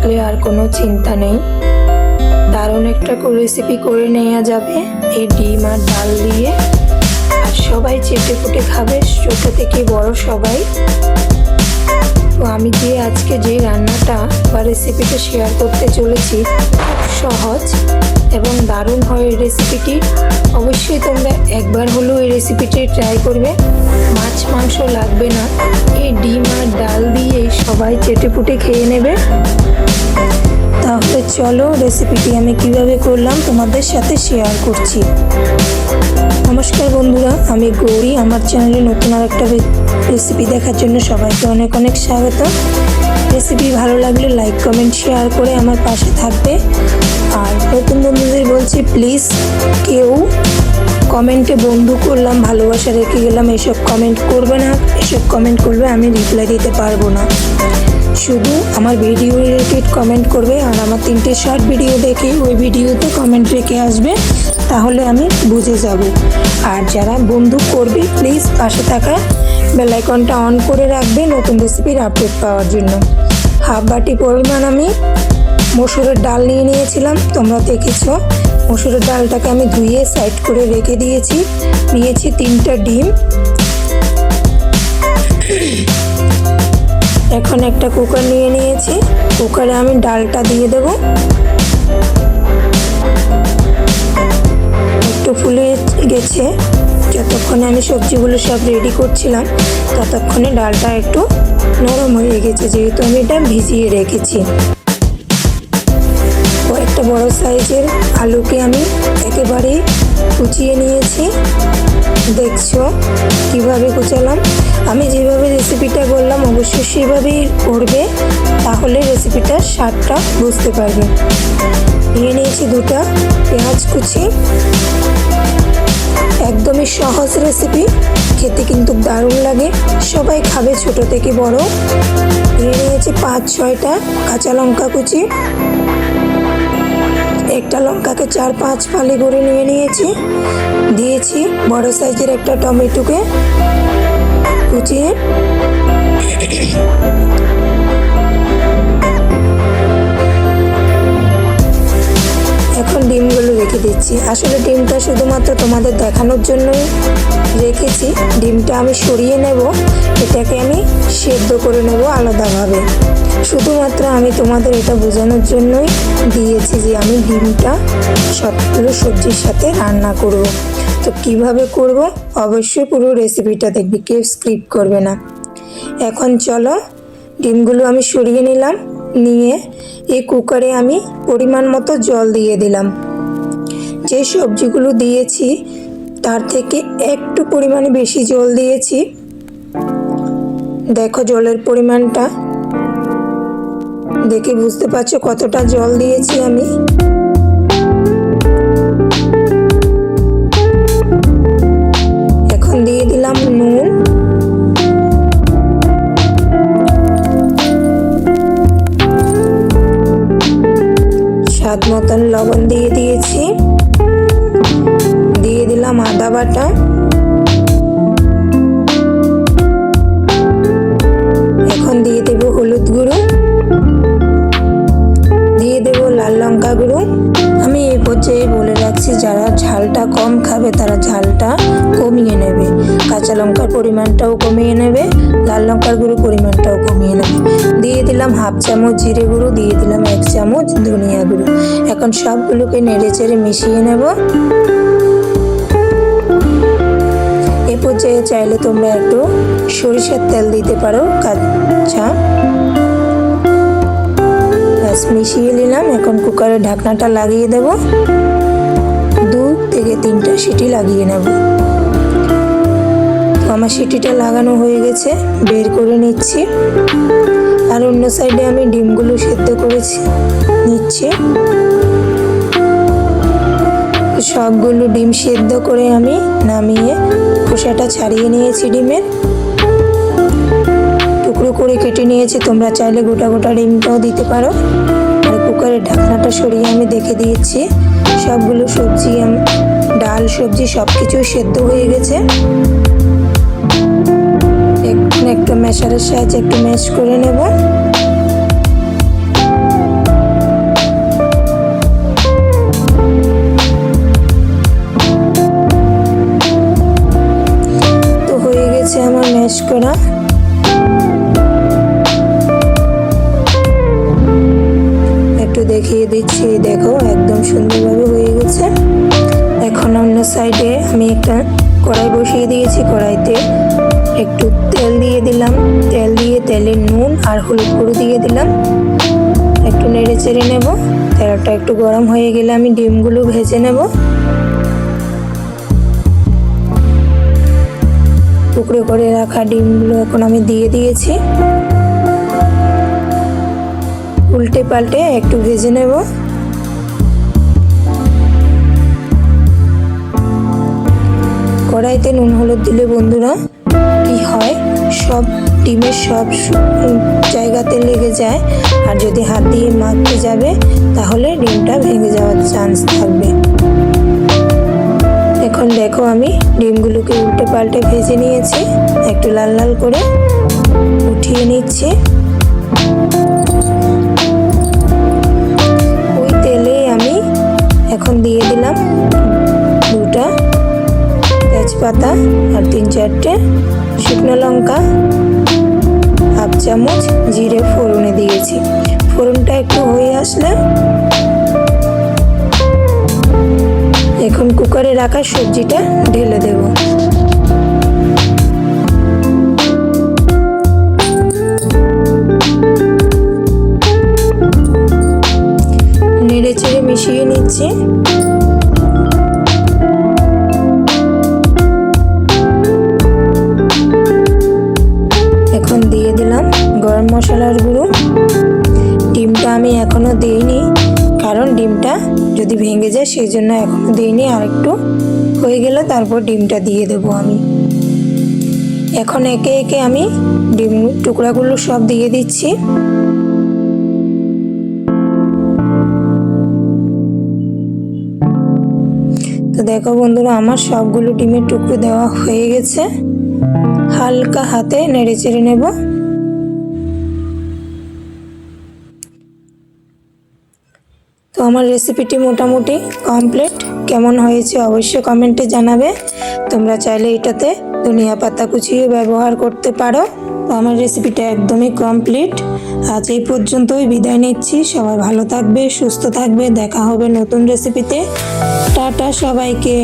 থাকলে আর কোনো চিন্তা নেই। দারুণ একটা রেসিপি করে নেওয়া যাবে এই ডিম আর ডাল দিয়ে। আর সবাই চেটে ফুটে খাবে, ছোট থেকে বড় সবাই। তো আমি যে আজকে যে রান্নাটা বা রেসিপিটা শেয়ার করতে চলেছি সহজ এবং দারুণ হয় এই রেসিপিটি অবশ্যই তোমরা একবার হলেও এই রেসিপিটি ট্রাই করবে। মাছ, মাংস লাগবে না। এই ডিম আর ডাল দিয়েই সবাই চেটে ফুটে খেয়ে নেবে। তাহলে চলো রেসিপিটি আমি কীভাবে করলাম তোমাদের সাথে শেয়ার করছি। নমস্কার বন্ধুরা, আমি গৌরী। আমার চ্যানেলে নতুন আর একটা রেসিপি দেখার জন্য সবাইকে অনেক অনেক স্বাগত। রেসিপি ভালো লাগলে লাইক কমেন্ট শেয়ার করে আমার পাশে থাকবে। আর নতুন বন্ধুদের বলছি প্লিজ কেউ কমেন্টে বন্ধু করলাম, ভালোবাসা রেখে গেলাম, এসব কমেন্ট করবে না। এসব কমেন্ট করবে আমি রিপ্লাই দিতে পারব না। শুধু আমার ভিডিও রিলেটেড কমেন্ট করবে, আর আমার তিনটে শর্ট ভিডিও দেখে ওই ভিডিওতে কমেন্ট রেখে আসবে, তাহলে আমি বুঝে যাব। আর যারা বন্ধু করবে প্লিজ পাশে থাকা বেলাইকনটা অন করে রাখবে নতুন রেসিপির আপডেট পাওয়ার জন্য। হাফ বাটি পরিমাণ আমি মসুরের ডাল নিয়ে নিয়েছিলাম, তোমরা দেখেছ। মসুরের ডালটাকে আমি ধুয়ে সাইড করে রেখে দিয়েছি। নিয়েছি তিনটা ডিম। এখন একটা কুকার নিয়ে নিয়েছি। কুকারে আমি ডালটা দিয়ে দেব। একটু ফুলে গেছে। যতক্ষণে আমি সবজিগুলো সব রেডি করছিলাম। ততক্ষণে ডালটা একটু নরম হয়ে গেছে, যেহেতু আমি এটা ভিজিয়ে রেখেছি। কয়েকটা বড় সাইজের আলুকে আমি একেবারে কুচিয়ে নিয়েছি। দেখছ কীভাবে কুচালাম? আমি যেভাবে রেসিপিটা করলাম অবশ্যই সেভাবেই করবে, তাহলে রেসিপিটার স্বাদটা বুঝতে পারবে। নিয়ে নিয়েছি দুটা পেঁয়াজ কুচি। একদমই সহজ রেসিপি খেতে কিন্তু দারুণ লাগে। সবাই খাবে ছোট থেকে বড়। নিয়ে নিয়েছি পাঁচ, ছয়টা কাঁচা লঙ্কা কুচি। একটা লঙ্কাকে চার, পাঁচ ফালি করে নিয়ে নিয়েছি। দিয়েছি বড় সাইজের একটা টমেটোকে। কুচিয়ে। এখন ডিমগুলো দিচ্ছি। আসলে ডিমটা শুধুমাত্র তোমাদের দেখানোর জন্যই রেখেছি। ডিমটা আমি সরিয়ে নেব। এটাকে আমি সেদ্ধ করে নেব আলাদাভাবে। শুধুমাত্র আমি তোমাদের এটা বোঝানোর জন্যই দিয়েছি যে আমি ডিমটা সবগুলো সবজির সাথে রান্না করব। তো কীভাবে করব? অবশ্যই পুরো রেসিপিটা দেখবি, কেউ স্ক্রিপ করবে না। এখন চলো, ডিমগুলো আমি সরিয়ে নিলাম। নিয়ে এই কুকারে আমি পরিমাণ মতো জল দিয়ে দিলাম। যে সবজিগুলো দিয়েছি, তার থেকে একটু পরিমাণে বেশি জল দিয়েছি। দেখো জলের পরিমাণটা। দেখে বুঝতে পারছ কতটা জল দিয়েছি আমি? বাটা এখন দিয়ে দেব হলুদ গুঁড়ো। দিয়ে দেব লাল লঙ্কা গুঁড়ো। আমি এই পর্যায়ে বলে রাখছি, যারা ঝালটা কম খাবে, তারা ঝালটা কমিয়ে নেবে। কাঁচা লঙ্কার পরিমাণটাও কমিয়ে নেবে, লাল লঙ্কার গুঁড়ো পরিমাণটাও কমিয়ে নেবে। দিয়ে দিলাম হাফ চামচ জিরে গুঁড়ো, দিয়ে দিলাম এক চামচ ধনিয়া গুঁড়ো। এখন সবগুলোকে নেড়ে চেড়ে মিশিয়ে নেব। পর্যায়ে চাইলে তোমরা একটু সরিষার তেল দিতে পারো, কাঁচা। ব্যাস, মিশিয়ে নিলাম। এখন কুকারে ঢাকনাটা লাগিয়ে দেব। দু থেকে তিনটা সিটি লাগিয়ে নেব। আমার সিটিটা লাগানো হয়ে গেছে, বের করে নিচ্ছি। আর অন্য সাইডে আমি ডিমগুলো সেদ্ধ করেছি, নিচ্ছি। সবগুলো ডিম সেদ্ধ করে আমি নামিয়ে খোসাটা ছাড়িয়ে নিয়েছি ডিমের। টুকরো করে কেটে নিয়েছি, তোমরা চাইলে গোটা গোটা ডিমটাও দিতে পারো। আর কুকারের ঢাকনাটা সরিয়ে আমি দেখে দিয়েছি, সবগুলো সবজি ডাল, সবজি সব কিছুই সেদ্ধ হয়ে গেছে। একটু ম্যাশারের সাহায্যে একটু ম্যাশ করে নেব। সাইডে আমি একটা কড়াই বসিয়ে দিয়েছি। কড়াইতে একটু তেল দিয়ে দিলাম। তেল দিয়ে তেলে নুন আর হলুদ গুঁড়ো দিয়ে দিলাম। একটু নেড়ে চেড়ে নেব। তেলটা একটু গরম হয়ে গেলে আমি ডিমগুলো ভেজে নেব। টুকরো করে রাখা ডিমগুলো এখন আমি দিয়ে দিয়েছি। উল্টে পাল্টে একটু ভেজে নেব। কড়াইতে নুন, হলুদ দিলে বন্ধুরা কি হয়? সব ডিমের সব জায়গাতে লেগে যায়। আর যদি হাত দিয়ে মাখতে যাবে, তাহলে ডিমটা ভেঙে যাওয়ার চান্স থাকবে। এখন দেখো আমি ডিমগুলোকে উল্টে পাল্টে ভেজে নিয়েছি। একটু লাল লাল করে উঠিয়ে নিচ্ছি। ওই তেলেই আমি এখন দিয়ে দিলাম তেজপাতা আর তিন চারটে শুকনো লঙ্কা, হাফ চামচ জিরে ফোড়নে দিয়েছি। ফোড়নটা একটু হয়ে আসলে এখন কুকারে রাখা সবজিটা ঢেলে দেব। নেড়ে চেড়ে মিশিয়ে নিচ্ছি। জন্য এখনও দিইনি আর একটু হয়ে গেলে, তারপর ডিমটা দিয়ে দেবো আমি। এখন একে একে আমি ডিম টুকরাগুলো সব দিয়ে দিচ্ছি। তো দেখো বন্ধুরা, আমার সবগুলো ডিমের টুকরো দেওয়া হয়ে গেছে। হালকা হাতে নেড়ে চেড়ে নেব। তো আমার রেসিপিটি মোটামুটি কমপ্লিট কেমন হয়েছে অবশ্যই কমেন্টে জানাবে। তোমরা চাইলে এটাতে ধনিয়া পাতা কুচিও ব্যবহার করতে পারো। তো আমার রেসিপিটা একদমই কমপ্লিট আজ এই পর্যন্তই বিদায় নিচ্ছি। সবাই ভালো থাকবে, সুস্থ থাকবে। দেখা হবে নতুন রেসিপিতে টাটা সবাইকে।